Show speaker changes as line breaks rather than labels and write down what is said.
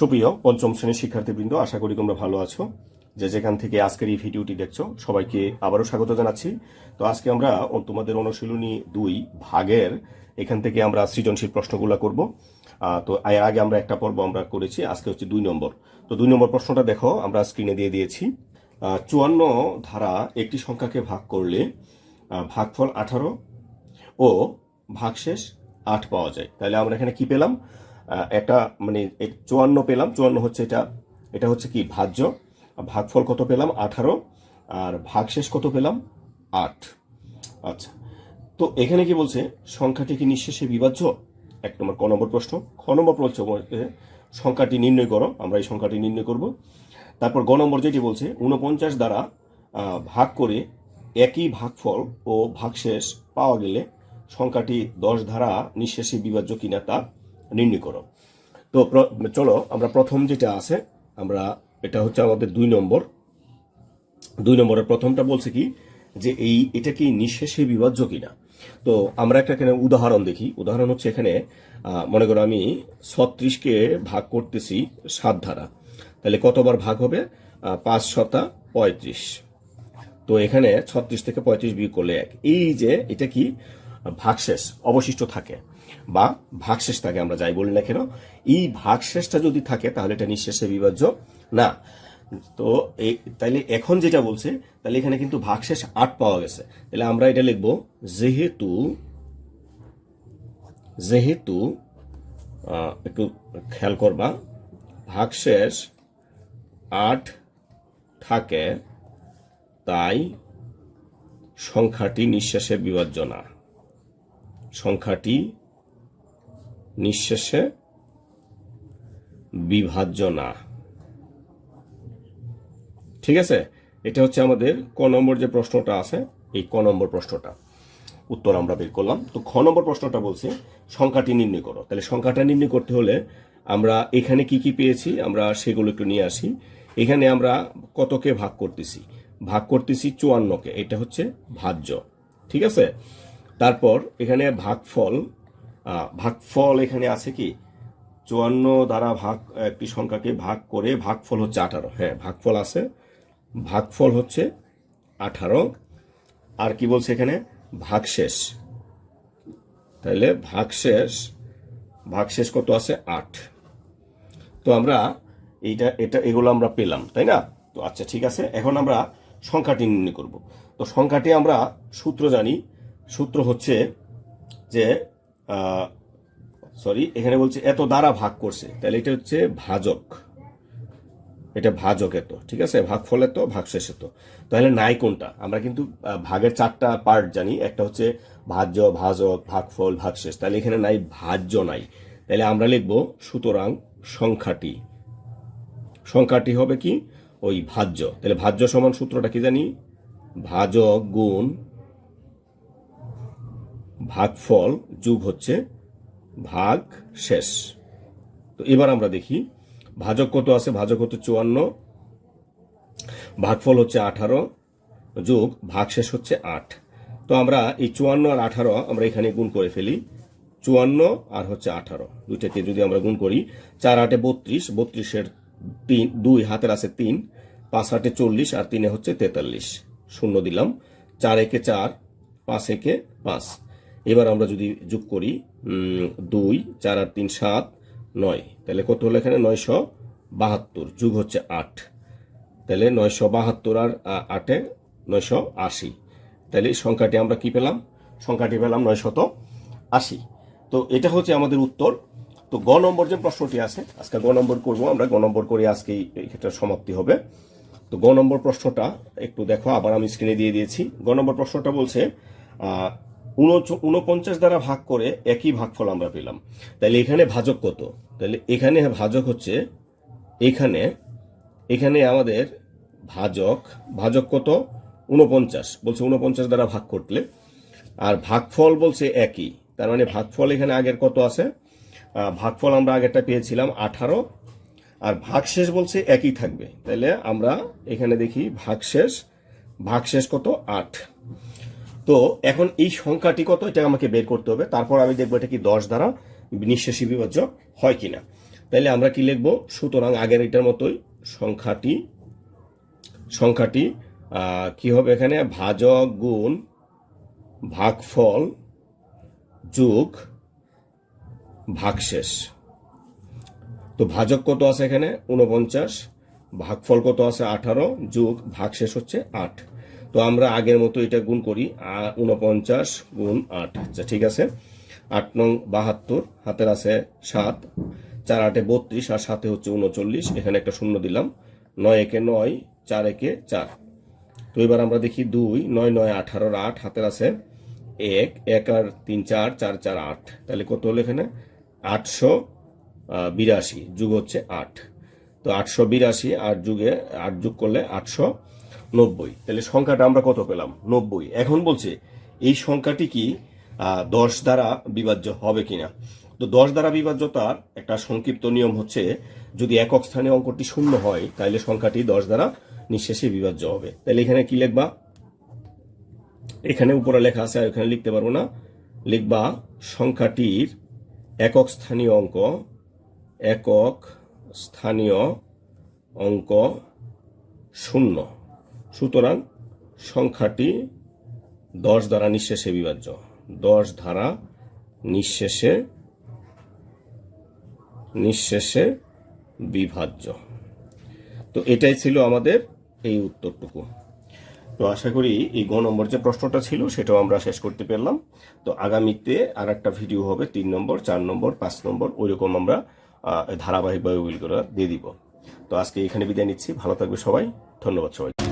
সুপ্রিয় পঞ্চম শ্রেণির শিক্ষার্থীবৃন্দ, আশা করি তোমরা ভালো আছো। যে যেখান থেকে আজকের এই ভিডিওটি দেখছ, সবাইকে আবারও স্বাগত জানাচ্ছি। তো আজকে আমরা তোমাদের অনুশীলনী দুই ভাগের এখান থেকে আমরা সৃজনশীল প্রশ্নগুলো করব। তো এর আগে আমরা একটা পর্ব আমরা করেছি, আজকে হচ্ছে দুই নম্বর। তো দুই নম্বর প্রশ্নটা দেখো, আমরা স্ক্রিনে দিয়ে দিয়েছি। চুয়ান্ন ধারা একটি সংখ্যাকে ভাগ করলে ভাগফল আঠারো ও ভাগশেষ আট পাওয়া যায়। তাহলে আমরা এখানে কি পেলাম? একটা মানে চুয়ান্ন পেলাম, চুয়ান্ন হচ্ছে এটা এটা হচ্ছে কি, ভাজ্য। ভাগফল কত পেলাম? আঠারো। আর ভাগশেষ কত পেলাম? আট। আচ্ছা তো এখানে কি বলছে? সংখ্যাটি কি নিঃশেষে বিভাজ্য? এক নম্বর, ক নম্বর প্রশ্ন। খ নম্বর প্রশ্ন সংখ্যাটি নির্ণয় করো, আমরা এই সংখ্যাটি নির্ণয় করব। তারপর গ নম্বর যেটি বলছে উনপঞ্চাশ দ্বারা ভাগ করে একই ভাগফল ও ভাগশেষ পাওয়া গেলে সংখ্যাটি দশ ধারা নিঃশেষে বিভাজ্য কিনা তা নির্ণয় করো। তো চলো, আমরা প্রথম যেটা আছে, আমরা, এটা হচ্ছে আমাদের দুই নম্বর। দুই নম্বরের প্রথমটা বলছে কি, যে এই, এটা কি নিঃশেষে বিভাজ্য কিনা? তো আমরা একটা এখানে উদাহরণ দেখি। উদাহরণ হচ্ছে এখানে মনে করো আমি ছত্রিশকে ভাগ করতেছি সাত ধারা। তাহলে কতবার ভাগ হবে? পাঁচ শতা পঁয়ত্রিশ। তো এখানে ছত্রিশ থেকে পঁয়ত্রিশ বিয়োগ করলে এক। এই যে, এটা কি ভাগশেষ, অবশিষ্ট থাকে। বা ভাগশেষ থাকে আমরা যাই বলি না কেন, এই ভাগশেষটা যদি থাকে, তাহলে এটা নিঃশেষে বিভাজ্য না। তো এই তাইলে এখন যেটা বলছে তাহলে এখানে কিন্তু ভাগশেষ আট পাওয়া গেছে। তাহলে আমরা এটা লিখব, যেহেতু যেহেতু একটু খেয়াল করবা, ভাগশেষ আট থাকে, তাই সংখ্যাটি নিঃশেষে বিভাজ্য না। সংখ্যাটি নিঃশেষে বিভাজ্য না ঠিক আছে? এটা হচ্ছে আমাদের ক নম্বর যে প্রশ্নটা আছে, এই ক নম্বর প্রশ্নটা। উত্তর আমরা বের করলাম। তো খ নম্বর প্রশ্নটা বলছে, সংখ্যাটি নির্ণয় করো। তাহলে সংখ্যাটা নির্ণয় করতে হলে আমরা এখানে কি কি পেয়েছি, আমরা সেগুলো একটু নিয়ে আসি। এখানে আমরা কতকে ভাগ করতেছি? ভাগ করতেছি চুয়ান্নকে। এটা হচ্ছে ভাজ্য। ঠিক আছে? তারপর এখানে ভাগফল ভাগফল এখানে আছে কি? চুয়ান্ন দ্বারা ভাগ, একটি সংখ্যাকে ভাগ করে ভাগফল হচ্ছে আঠারো। হ্যাঁ ভাগফল আছে। ভাগফল হচ্ছে আঠারো। আর কি বলছে এখানে? ভাগশেষ। তাহলে ভাগশেষ ভাগশেষ কত আছে? আট। তো আমরা এইটা, এটা, এগুলো আমরা পেলাম, তাই না? তো আচ্ছা ঠিক আছে। এখন আমরা সংখ্যাটি নির্ণয় করব। তো সংখ্যাটি আমরা সূত্র জানি। সূত্র হচ্ছে যে সরি এখানে বলছে এত দ্বারা ভাগ করছে। তাহলে এটা হচ্ছে ভাজক। এটা ভাজক এত ঠিক আছে? ভাগ ভাগফল এত ভাগশেষ এত তাহলে নাই কোনটা? আমরা কিন্তু ভাগের চারটা পার্ট জানি। একটা হচ্ছে ভাজ্য, ভাজক, ভাগফল, ভাগশেষ। তাহলে এখানে নাই, ভাজ্য নাই। তাহলে আমরা লিখব, সুতরাং সংখ্যাটি। সংখ্যাটি হবে কি? ওই ভাজ্য। তাহলে ভাজ্য সমান সূত্রটা কি জানি? ভাজক গুণ ভাগফল যুগ হচ্ছে ভাগ শেষ। তো এবার আমরা দেখি, ভাজক কত আছে? ভাজক হচ্ছে চুয়ান্ন, ভাগফল হচ্ছে আঠারো, যোগ ভাগশেষ হচ্ছে আট। তো আমরা এই চুয়ান্ন আর আঠারো আমরা এখানে গুণ করে ফেলি, চুয়ান্ন আর হচ্ছে আঠারো। দুইটাকে যদি আমরা গুণ করি, চার আটে বত্রিশ, বত্রিশের তিন, দুই হাতের আছে তিন, পাঁচ আটে চল্লিশ, আর তিনে হচ্ছে তেতাল্লিশ। শূন্য দিলাম, চার একে চার, পাঁচ একে পাঁচ। এবার আমরা যদি যোগ করি দুই, চার আর তিন, সাত, নয়। তাহলে কত হলো এখানে? নয়শো বাহাত্তর, যুগ হচ্ছে আট। তাহলে নয়শো বাহাত্তর আর আটে নয়শো আশি। তাহলে সংখ্যাটি আমরা কি পেলাম? সংখ্যাটি পেলাম নয়শত আশি। তো এটা হচ্ছে আমাদের উত্তর। তো গ নম্বর যে প্রশ্নটি আছে, আজকে গ নম্বর করব আমরা। গ নম্বর করে আজকে ক্ষেত্রে সমাপ্তি হবে। তো গ নম্বর প্রশ্নটা একটু দেখো, আবার আমি স্ক্রিনে দিয়ে দিয়েছি। গ নম্বর প্রশ্নটা বলছে উনপঞ্চাশ দ্বারা ভাগ করে একই ভাগফল আমরা পেলাম। তাহলে এখানে ভাজক কত? তাহলে এখানে ভাজক হচ্ছে, এখানে এখানে আমাদের ভাজক ভাজক কত? উনপঞ্চাশ বলছে উনপঞ্চাশ দ্বারা ভাগ করলে। আর ভাগফল বলছে একই। তার মানে ভাগফল এখানে আগের কত আছে? ভাগফল আমরা আগেরটা পেয়েছিলাম আঠারো। আর ভাগশেষ বলছে একই থাকবে। তাহলে আমরা এখানে দেখি ভাগশেষ ভাগশেষ কত? আট। তো এখন এই সংখ্যাটি কত? এটা আমাকে বের করতে হবে। তারপর আমি দেখব এটা কি দশ দ্বারা নিঃশেষী বিভাজ্য হয় কিনা। তাইলে আমরা কি লিখব? সুতরাং আগের এটার মতোই সংখ্যাটি সংখ্যাটি কি হবে এখানে? ভাজক গুণ ভাগফল যোগ ভাগশেষ। তো ভাজক কত আছে এখানে? উনপঞ্চাশ ভাগফল কত আছে? আঠারো। যোগ ভাগশেষ হচ্ছে আট। তো আমরা আগের মতো এটা গুণ করি উনপঞ্চাশ গুণ আট। আচ্ছা ঠিক আছে। আট নং বাহাত্তর, হাতের আছে সাত, চার আটে বত্রিশ, আর সাথে হচ্ছে উনচল্লিশ এখানে একটা শূন্য দিলাম। নয় একে নয়, চার একে চার। তো এবার আমরা দেখি দুই, নয় নয় আঠারোর আট, হাতের আছে এক এক আর তিন চার চার চার আট। তাহলে কত হলো এখানে? আটশো বিরাশি, যুগ হচ্ছে আট। তো আটশো বিরাশি আট যুগে আট যুগ করলে আটশো নব্বই। তাহলে সংখ্যাটা আমরা কত পেলাম? নব্বই। এখন বলছে, এই সংখ্যাটি কি দশ দ্বারা বিভাজ্য হবে কিনা? তো দশ দ্বারা বিভাজ্যতার একটা সংক্ষিপ্ত নিয়ম হচ্ছে, যদি একক স্থানে অঙ্কটি শূন্য হয় তাহলে সংখ্যাটি দশ দ্বারা নিঃশেষে বিভাজ্য হবে। তাহলে এখানে কি লিখবা? এখানে উপরে লেখা আছে, আর এখানে লিখতে পারব না। লিখবা, সংখ্যাটির একক স্থানীয় অঙ্ক, একক স্থানীয় অঙ্ক শূন্য। সুতরাং সংখ্যাটি দশ দ্বারা নিঃশেষে বিভাজ্য। দশ ধারা নিঃশেষে নিঃশেষে বিভাজ্য। তো এটাই ছিল আমাদের এই উত্তরটুকু। তো আশা করি এই গ নম্বর যে প্রশ্নটা ছিল সেটাও আমরা শেষ করতে পারলাম। তো আগামীতে আর একটা ভিডিও হবে, তিন নম্বর, চার নম্বর, পাঁচ নম্বর, ওইরকম আমরা ধারাবাহিকভাবে উইল করে দিয়ে দিব। তো আজকে এখানে বিদায় নিচ্ছি। ভালো থাকবে সবাই। ধন্যবাদ সবাই